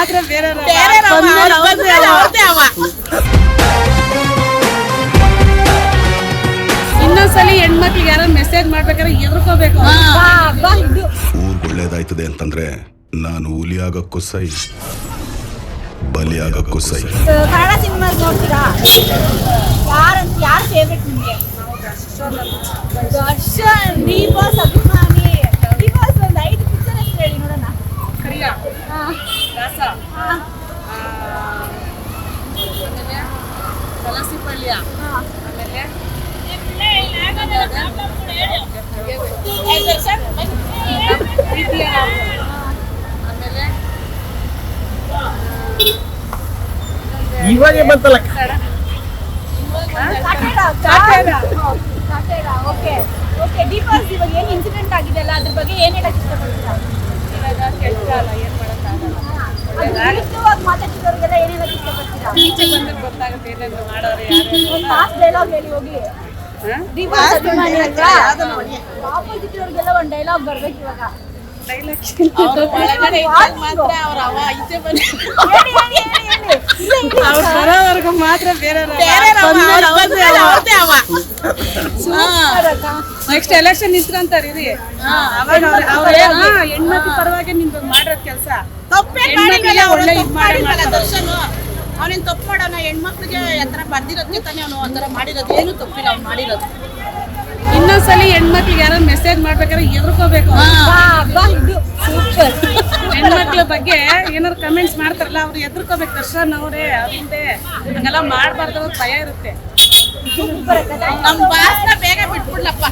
ಮಾತ್ರ ಬೇರೆ ಇನ್ನೊಂದ್ಸಲಿ ಹೆಣ್ಮಕ್ಳಿಗೆ ಯಾರು ಮೆಸೇಜ್ ಮಾಡ್ಬೇಕಾದ್ರೆ ಎದುರ್ಕೋಬೇಕು. ಊರ್ಗ್ ಒಳ್ಳೇದಾಯ್ತದೆ ಅಂತಂದ್ರೆ ನಾನು ಹುಲಿಯಾಗಕ್ಕೂ ಸೈ ಬಲಿಯಾಗಕ್ಕೂ ಸೈ ಕನ್ನಡ ಸಿನಿಮಾ ನೋಡ್ತೀರಾ? ಯಾರಂತ ಯಾರು ಫೇವ್ರೆಟ್ ನಿಮಗೆ? ದರ್ಶನ್ ಪಲ್ಯ. ಆಮೇಲೆ ಆಮೇಲೆ ಇವಾಗೆ ಬಂತಲ್ಲ? ಓಕೆ ಓಕೆ ಬಾಸ್ ಇವಾಗ ಏನು ಇನ್ಸಿಡೆಂಟ್ ಆಗಿದೆಯಲ್ಲ ಅದ್ರ ಬಗ್ಗೆ ಏನು ಹೇಳಕ್ ಇಷ್ಟಪಡ್ತೀರಾ? ಇವಾಗ ಅಲ್ಲ ಏನು ಏನ್ ಮಾಡಕ್ಕಾಗಲ್ಲ ಇಷ್ಟಪಡ್ತೀರಾ ಒಂದು ಡೈಲಾಗ್ ಬರ್ಬೇಕು ಇವಾಗ. ಮಾತ್ರ ಬೇರೆ. ನೆಕ್ಸ್ಟ್ ಎಲೆಕ್ಷನ್ ನಿಂತ್ಕೊಂತಾರೆ ಹೆಣ್ಮಕ್ಳು ಪರವಾಗಿ. ನಿಮ್ದು ಮಾಡಿರೋ ಕೆಲಸ. ಹೆಣ್ಮಕ್ಳಿಗೆ ಒಳ್ಳೆ ಇದ್ ಮಾಡಿ ದರ್ಶನ್? ಅವನೇನ್ ತಪ್ಪು ಮಾಡೋಣ ಹೆಣ್ಮಕ್ಳಿಗೆ ಆತರ ಬರ್ದಿರೋದಕ್ಕೆ ತಾನೇ ಅವನು ಒಂಥರ ಮಾಡಿರೋದು. ಏನು ತಪ್ಪಿಲ್ಲ ಅವ್ನು ಮಾಡಿರೋದು. ಇನ್ನೊಂದ್ಸಲಿ ಹೆಣ್ಮಕ್ಳಿಗೆ ಯಾರು ಮೆಸೇಜ್ ಮಾಡ್ಬೇಕಾದ್ರೆ ಎದುರ್ಕೋಬೇಕು. ಸೂಪರ್ ಹೆಣ್ಮಕ್ಳ ಬಗ್ಗೆ ಏನಾದ್ರು ಕಮೆಂಟ್ಸ್ ಮಾಡ್ತಾರಲ್ಲ ಅವ್ರು ಎದುರ್ಕೋಬೇಕು. ದರ್ಶನ್ ಅವರೇ ಅವ್ರಿಂದೆ ಹಂಗೆಲ್ಲ ಮಾಡ್ಬಾರ್ದು ಭಯ ಇರುತ್ತೆ. ಸೂಪರ್ ಅಕ್ಕ ನಮ್ ಬಾಸ್ನ ಬೇಗ ಬಿಟ್ಬಿಡ್ಲಪ್ಪ.